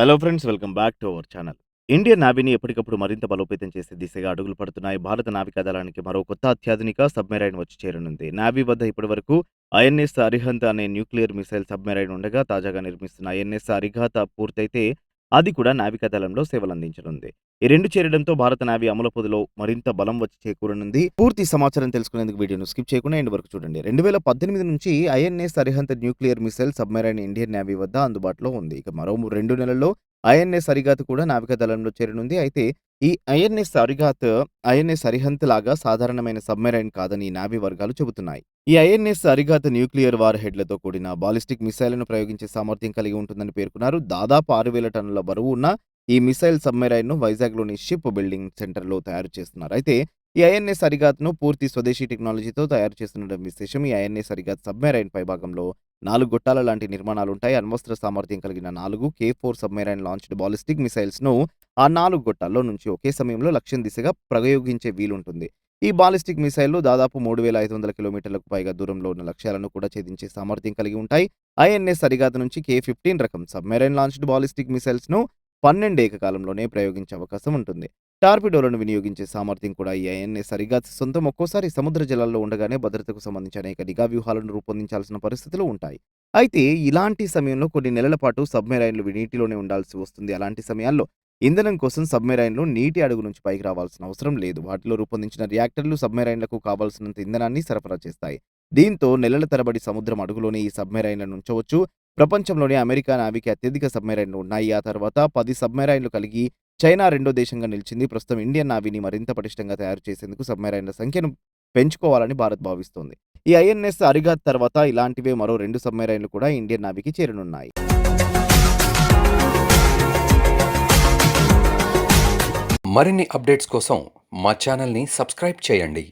Hello friends welcome back to our channel Indian నావీని ఎప్పటికప్పుడు మరింత బలోపేతం చేసే దిశగా అడుగులు పడుతున్నాయి. భారత నావికా దళానికి మరో కొత్త అత్యాధునిక సబ్మెరైన్ వచ్చి చేరనుంది. నావీ వద్ద ఇప్పటివరకు ఐఎన్ఎస్ అరిహంత్ అనే న్యూక్లియర్ మిసైల్ సబ్మెరైన్ ఉండగా తాజాగా నిర్మిస్తున్న ఐఎన్ఎస్ అరిఘాత పూర్తయితే అది కూడా నావికా దళంలో సేవలందించనుంది. ఈ రెండు చేరడంతో భారత నావీ అమల పొదిలో మరింత బలం వచ్చి చేకూరనుంది. పూర్తి సమాచారం తెలుసుకునేందుకు వీడియోను స్కిప్ చేయకుండా ఎండ్ వరకు చూడండి. రెండు వేల పద్దెనిమిది నుంచి ఐఎన్ఎస్ సరిహద్దు nuclear missile submarine Indian navy వద్ద అందుబాటులో ఉంది. ఇక మరో రెండు నెలల్లో ఐఎన్ఎస్ అరిగాత్ కూడా నావికా దళంలో చేరనుంది. అయితే ఈ ఐఎన్ఎస్ అరిగాత్ ఐఎన్ఎస్ అరిహంత్ లాగా సాధారణమైన సబ్మెరైన్ కాదని నావీ వర్గాలు చెబుతున్నాయి. ఈ ఐఎన్ఎస్ అరిగాత్ న్యూక్లియర్ వార్ హెడ్లతో కూడిన బాలిస్టిక్ మిసైల్ను ప్రయోగించే సామర్థ్యం కలిగి ఉంటుందని పేర్కొన్నారు. దాదాపు ఆరు వేల టన్నుల బరువు ఉన్న ఈ మిసైల్ సబ్మెరైన్ను వైజాగ్లోని షిప్ బిల్డింగ్ సెంటర్లో తయారు చేస్తున్నారు. అయితే ఈ ఐఎన్ఎస్ అరిగాత్ను పూర్తి స్వదేశీ టెక్నాలజీతో తయారు చేస్తుండడం విశేషం ఈ ఐఎన్ఎస్ అరిగాత్ సబ్మెరైన్ పైభాగంలో నాలుగు గొట్టాల లాంటి నిర్మాణాలు ఉంటాయి అణ్వస్త్ర సామర్థ్యం కలిగిన నాలుగు K four submarine launched ballistic మిసైల్స్ను ఆ నాలుగు గొట్టాల్లో నుంచి ఒకే సమయంలో లక్ష్యం దిశగా ప్రయోగించే వీలుంటుంది. ఈ బాలిస్టిక్ మిసైళ్ళు దాదాపు మూడు వేల ఐదు వందల కిలోమీటర్లకు పైగా దూరంలో ఉన్న లక్ష్యాలను కూడా ఛేదించే సామర్థ్యం కలిగి ఉంటాయి. ఐఎన్ఎస్ సరిగాత నుంచి కే ఫిఫ్టీన్ రకం సబ్మెరైన్ లాంచ్డ్ బాలిస్టిక్ మిసైల్స్ను పన్నెండు ఏకకాలంలోనే ప్రయోగించే అవకాశం ఉంటుంది. టార్పిడోలను వినియోగించే సామర్థ్యం కూడా ఈ ఐఎన్ఎస్ అరిగాత్ సొంతం ఒక్కోసారి సముద్ర జలాల్లో ఉండగానే భద్రతకు సంబంధించి అనేక నిఘా వ్యూహాలను రూపొందించాల్సిన పరిస్థితులు ఉంటాయి. అయితే ఇలాంటి సమయంలో కొన్ని నెలల పాటు సబ్మెరైన్లు నీటిలోనే ఉండాల్సి వస్తుంది. అలాంటి సమయాల్లో ఇంధనం కోసం సబ్మెరైన్లు నీటి అడుగు నుంచి పైకి రావాల్సిన అవసరం లేదు. వాటిలో రూపొందించిన రియాక్టర్లు సబ్మెరైన్లకు కావాల్సినంత ఇంధనాన్ని సరఫరా చేస్తాయి. దీంతో నెలల తరబడి సముద్రం అడుగులోనే ఈ సబ్మెరైన్లను ఉంచవచ్చు. ప్రపంచంలోనే అమెరికా నావికి అత్యధిక సబ్మెరైన్లు ఉన్నాయి. ఆ తర్వాత పది సబ్మెరైన్లు కలిగి చైనా రెండో దేశంగా నిలిచింది. ప్రస్తుతం ఇండియన్ నావీని మరింత పటిష్టంగా తయారు చేసేందుకు సబ్మెరైన్ల సంఖ్యను పెంచుకోవాలని భారత్ భావిస్తోంది. ఈ ఐఎన్ఎస్ అరిగాత్ తర్వాత ఇలాంటివే మరో రెండు సబ్మెరైన్లు కూడా ఇండియన్ నావీకి చేరనున్నాయి. మరిన్ని అప్డేట్స్ కోసం మా ఛానల్ని సబ్స్క్రైబ్ చేయండి.